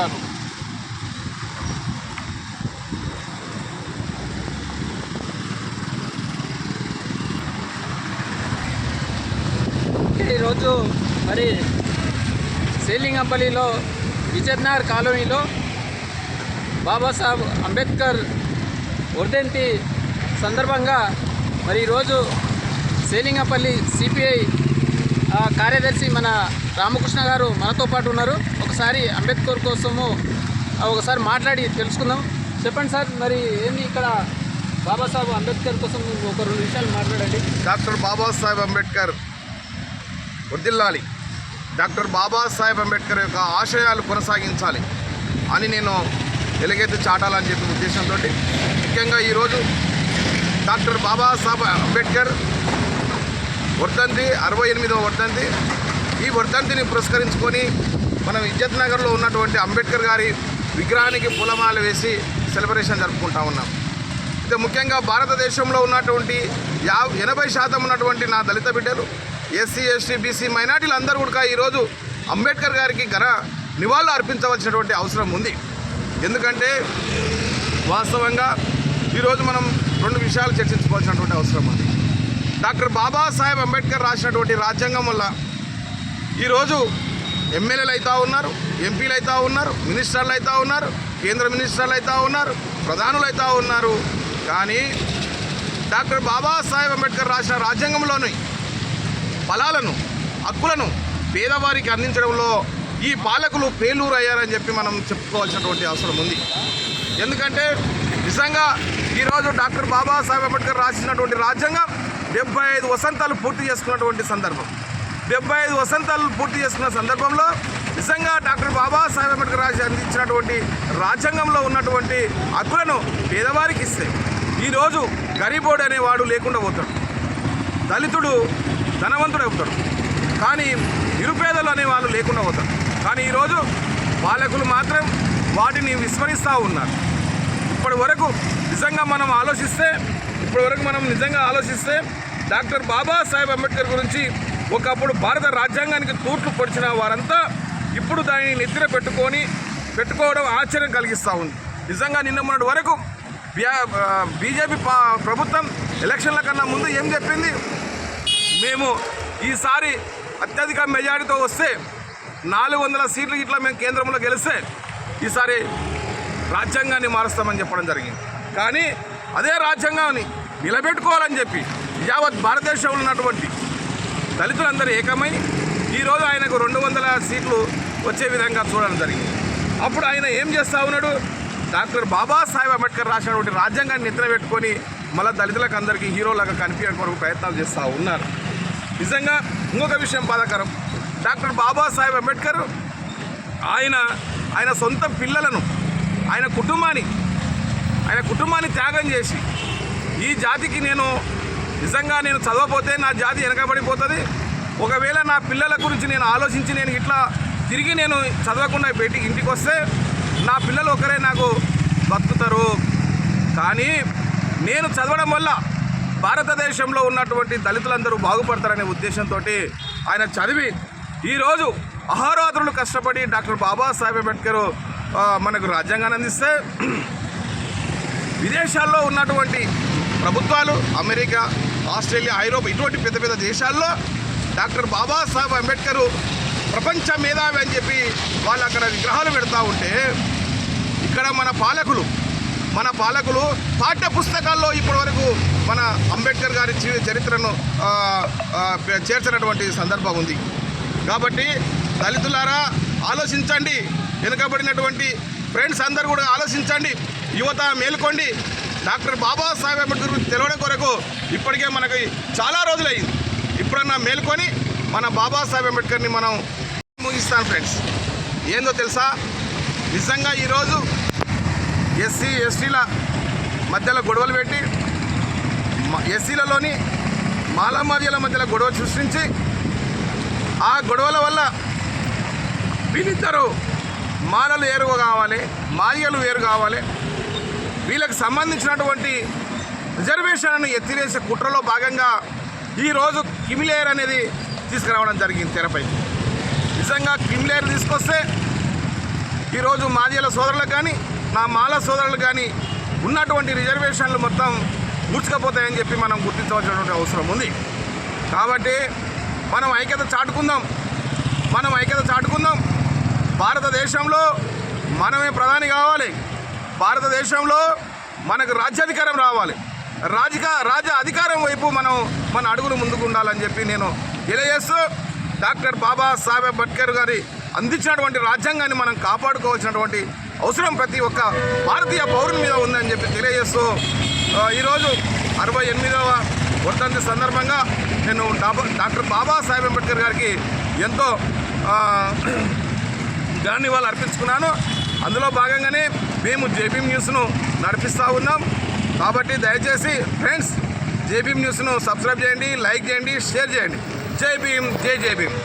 మాట్లాడు ఈరోజు మరి శ్రీలింగంపల్లిలో విజయనగర్ కాలనీలో బాబాసాహెబ్ అంబేద్కర్ వర్ధంతి సందర్భంగా మరి ఈరోజు శ్రీలింగంపల్లి సిపిఐ కార్యదర్శి మన రామకృష్ణ గారు మనతో పాటు ఉన్నారు. ఒకసారి అంబేద్కర్ కోసము ఒకసారి మాట్లాడి తెలుసుకుందాం. చెప్పండి సార్ మరి ఏంది ఇక్కడ బాబాసాహెబ్ అంబేద్కర్ కోసం ఒక రెండు విషయాలు మాట్లాడండి. డాక్టర్ బాబాసాహెబ్ అంబేద్కర్ వర్దిల్లాలి డాక్టర్ బాబాసాహెబ్ అంబేద్కర్ యొక్క ఆశయాలు కొనసాగించాలి అని నేను ఎలుగెత్తి చాటాలని చెప్పి ఉద్దేశంతో ముఖ్యంగా ఈరోజు డాక్టర్ బాబాసాహెబ్ అంబేద్కర్ వర్ధంతి అరవై ఎనిమిదవ వర్ధంతి. ఈ వర్ధంతిని పురస్కరించుకొని మనం ఇజ్జత్ నగర్లో ఉన్నటువంటి అంబేద్కర్ గారి విగ్రహానికి పూలమాల వేసి సెలబ్రేషన్ జరుపుకుంటా ఉన్నాం. అయితే ముఖ్యంగా భారతదేశంలో ఉన్నటువంటి యా ఎనభై శాతం ఉన్నటువంటి నా దళిత బిడ్డలు ఎస్సీ ఎస్టీ బీసీ మైనార్టీలు అందరూ కూడా ఈరోజు అంబేద్కర్ గారికి ఘన నివాళులు అర్పించవలసినటువంటి అవసరం ఉంది. ఎందుకంటే వాస్తవంగా ఈరోజు మనం రెండు విషయాలు చర్చించుకోవాల్సినటువంటి అవసరం ఉంది. డాక్టర్ బాబాసాహెబ్ అంబేద్కర్ రాసినటువంటి రాజ్యాంగం వల్ల ఈరోజు ఎమ్మెల్యేలు అవుతా ఉన్నారు ఎంపీలు అవుతా ఉన్నారు మినిస్టర్లు అవుతా ఉన్నారు కేంద్ర మినిస్టర్లు అవుతా ఉన్నారు ప్రధానులు అవుతా ఉన్నారు. కానీ డాక్టర్ బాబాసాహెబ్ అంబేద్కర్ రాసిన రాజ్యాంగంలోని ఫలాలను హక్కులను పేదవారికి అందించడంలో ఈ పాలకులు పేలూరు అయ్యారని చెప్పి మనం చెప్పుకోవాల్సినటువంటి అవసరం ఉంది. ఎందుకంటే నిజంగా ఈరోజు డాక్టర్ బాబాసాహెబ్ అంబేద్కర్ రాసినటువంటి రాజ్యాంగం డెబ్బై ఐదు వసంతాలు పూర్తి చేసుకున్నటువంటి సందర్భం. డెబ్బై ఐదు వసంతాలు పూర్తి చేసుకున్న సందర్భంలో నిజంగా డాక్టర్ బాబాసాహెబ్ అంబేద్కర్ రాజు అందించినటువంటి రాజ్యాంగంలో ఉన్నటువంటి హక్కులను పేదవారికి ఇస్తే ఈరోజు గరీబోడు అనేవాడు లేకుండా పోతాడు. దళితుడు ధనవంతుడు అవుతాడు. కానీ నిరుపేదలు అనే వాళ్ళు లేకుండా పోతారు. కానీ ఈరోజు పాలకులు మాత్రం వాటిని విస్మరిస్తూ ఉన్నారు. ఇప్పటి వరకు నిజంగా మనం ఆలోచిస్తే ఇప్పటివరకు మనం నిజంగా ఆలోచిస్తే డాక్టర్ బాబాసాహెబ్ అంబేద్కర్ గురించి ఒకప్పుడు భారత రాజ్యాంగానికి తూట్లు పొడిచిన వారంతా ఇప్పుడు దానిని నెత్తిన పెట్టుకొని పెట్టుకోవడం ఆశ్చర్యం కలిగిస్తూ ఉంది. నిజంగా నిన్న మొన్నటి వరకు బీజేపీ ప్రభుత్వం ఎలక్షన్ల కన్నా ముందు ఏం చెప్పింది? మేము ఈసారి అత్యధిక మెజారిటీతో వస్తే నాలుగు వందల సీట్లు ఇట్లా మేము కేంద్రంలో గెలిస్తే ఈసారి రాజ్యాంగాన్ని మారుస్తామని చెప్పడం జరిగింది. కానీ అదే రాజ్యాంగాన్ని నిలబెట్టుకోవాలని చెప్పి యావత్ భారతదేశంలో ఉన్నటువంటి దళితులందరూ ఏకమై ఈరోజు ఆయనకు రెండు వందల సీట్లు వచ్చే విధంగా చూడడం జరిగింది. అప్పుడు ఆయన ఏం చేస్తా ఉన్నాడు? డాక్టర్ బాబాసాహెబ్ అంబేద్కర్ రాసినటువంటి రాజ్యాంగాన్ని నిద్ర పెట్టుకొని మళ్ళీ దళితులకు అందరికీ హీరోలాగా కనిపించడం ప్రయత్నాలు చేస్తూ ఉన్నారు. నిజంగా ఇంకొక విషయం బాధాకరం. డాక్టర్ బాబాసాహెబ్ అంబేద్కర్ ఆయన ఆయన సొంత పిల్లలను ఆయన కుటుంబాన్ని ఆయన కుటుంబాన్ని త్యాగం చేసి ఈ జాతికి నేను నిజంగా నేను చదవకపోతే నా జాతి వెనకబడిపోతుంది. ఒకవేళ నా పిల్లల గురించి నేను ఆలోచించి నేను ఇట్లా తిరిగి నేను చదవకుండా బయటికి ఇంటికి వస్తే నా పిల్లలు ఒకరే నాకు బతుకుతారు. కానీ నేను చదవడం వల్ల భారతదేశంలో ఉన్నటువంటి దళితులందరూ బాగుపడతారనే ఉద్దేశంతో ఆయన చదివి ఈరోజు అహోరాత్రులు కష్టపడి డాక్టర్ బాబాసాహెబ్ అంబేద్కర్ మనకు రాజ్యాంగాన్ని అందిస్తే విదేశాల్లో ఉన్నటువంటి ప్రభుత్వాలు అమెరికా ఆస్ట్రేలియా ఐరోపా ఇటువంటి పెద్ద పెద్ద దేశాల్లో డాక్టర్ బాబాసాహెబ్ అంబేద్కర్ ప్రపంచ మేధావి అని చెప్పి వాళ్ళు అక్కడ విగ్రహాలు పెడతా ఉంటే ఇక్కడ మన పాలకులు మన పాలకులు పాఠ్య పుస్తకాల్లో ఇప్పటివరకు మన అంబేద్కర్ గారి చరిత్రను చేర్చినటువంటి సందర్భం ఉంది. కాబట్టి దళితులారా ఆలోచించండి. వెనుకబడినటువంటి ఫ్రెండ్స్ అందరూ కూడా ఆలోచించండి. యువత మేల్కొండి. డాక్టర్ బాబాసాహెబ్ అంబేద్కర్ గురించి తెలవడం కొరకు ఇప్పటికే మనకి చాలా రోజులైంది. ఇప్పుడన్నా మేల్కొని మన బాబాసాహెబ్ అంబేద్కర్ని మనం ముగిస్తాను ఫ్రెండ్స్. ఏందో తెలుసా? నిజంగా ఈరోజు ఎస్సీ ఎస్టీల మధ్యలో గొడవలు పెట్టి ఎస్సీలలోని మాలమాదిల మధ్యలో గొడవ సృష్టించి ఆ గొడవల వల్ల వీళ్ళిద్దరూ మాలలు వేరు కావాలి మాదిగలు వేరు కావాలి వీళ్ళకి సంబంధించినటువంటి రిజర్వేషన్లను ఎత్తివేసే కుట్రలో భాగంగా ఈరోజు కిమిలేర్ అనేది తీసుకురావడం జరిగింది తెరపై. నిజంగా కిమిలేర్ తీసుకొస్తే ఈరోజు మాదిల సోదరులకు కానీ నా మాల సోదరులకు కానీ ఉన్నటువంటి రిజర్వేషన్లు మొత్తం ముడుచుకపోతాయని చెప్పి మనం గుర్తించవలసినటువంటి అవసరం ఉంది. కాబట్టి మనం ఐక్యత చాటుకుందాం. మనం ఐక్యత చాటుకుందాం. భారతదేశంలో మనమే ప్రధాని కావాలి. భారతదేశంలో మనకు రాజ్యాధికారం రావాలి. రాజక రాజ అధికారం వైపు మనం మన అడుగులు ముందుకు ఉండాలని చెప్పి నేను తెలియజేస్తూ డాక్టర్ బాబా సాహెబ్ అంబేద్కర్ గారి అందించినటువంటి రాజ్యాంగాన్ని మనం కాపాడుకోవాల్సినటువంటి అవసరం ప్రతి ఒక్క భారతీయ పౌరుని మీద ఉందని చెప్పి తెలియజేస్తూ ఈరోజు అరవై ఎనిమిదవ వర్ధంతి సందర్భంగా నేను డాక్టర్ బాబా సాహెబ్ అంబేద్కర్ గారికి ఎంతో ఆ, ఘన వాళ్ళు అర్పించుకున్నాను. అందులో భాగంగానే మేము జేబీ న్యూస్ను నడిపిస్తూ ఉన్నాం. కాబట్టి దయచేసి ఫ్రెండ్స్ జేబీ న్యూస్ను సబ్స్క్రైబ్ చేయండి లైక్ చేయండి షేర్ చేయండి. జై భీమ్ జై జై భీమ్.